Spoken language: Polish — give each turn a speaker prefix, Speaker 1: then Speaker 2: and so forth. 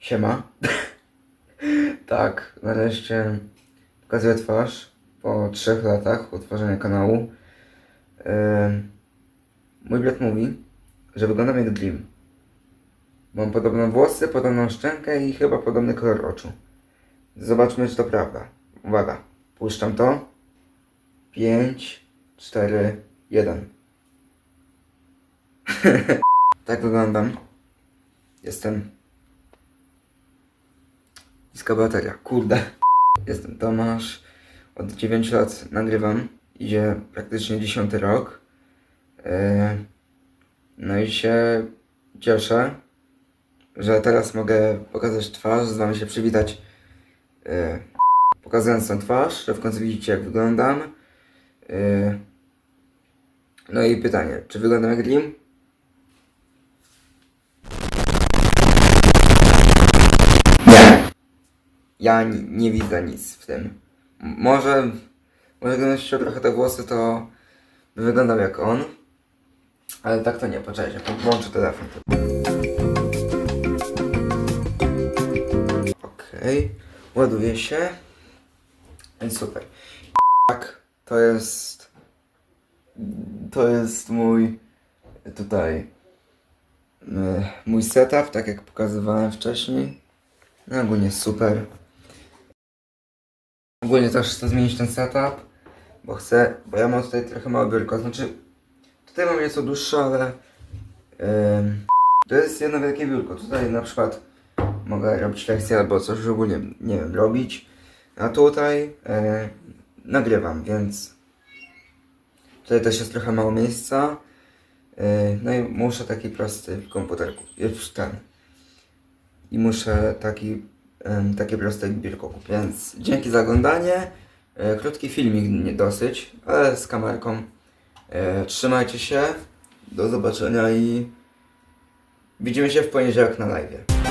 Speaker 1: Siema. tak, nareszcie pokazuję twarz po trzech latach utworzenia kanału. Ym, mój brat mówi, że wyglądam jak Dream. Mam podobne włosy, podobną szczękę i chyba podobny kolor oczu. Zobaczmy, czy to prawda. Uwaga, puszczam to. 5, 4, 1. tak wyglądam. Jestem. Niska bateria, kurde. Jestem Tomasz. Od 9 lat nagrywam. Idzie praktycznie 10 rok. Yy, No i się cieszę, że teraz mogę pokazać twarz, z wami się przywitać. Yy, Pokazując tą twarz, że w końcu widzicie jak wyglądam. Yy, No i pytanie, czy wyglądam jak Dream? Nie. Ja nie, widzę nic w tym. Może, może gdybym ściął trochę te włosy, to by wyglądał jak on. Ale tak to nie, poczekajcie, po- włączę telefon. Okej, ładuje się. Więc super. Tak, to jest... To jest mój... Tutaj... Mój setup, tak jak pokazywałem wcześniej. No ogólnie super. Ogólnie też chcę zmienić ten setup, bo chcę, bo ja mam tutaj trochę małe biurko, znaczy tutaj mam nieco dłuższe, ale ym, to jest jedno wielkie biurko. Tutaj na przykład mogę robić lekcje albo coś ogólnie, nie wiem, robić, a tutaj e, nagrywam, więc tutaj też jest trochę mało miejsca. E, no i muszę taki prosty komputer kupić, ten. I muszę taki, takie proste biurko kupić. Więc dzięki za oglądanie. E, krótki filmik nie dosyć, ale z kamerką. E, trzymajcie się. Do zobaczenia i widzimy się w poniedziałek na live.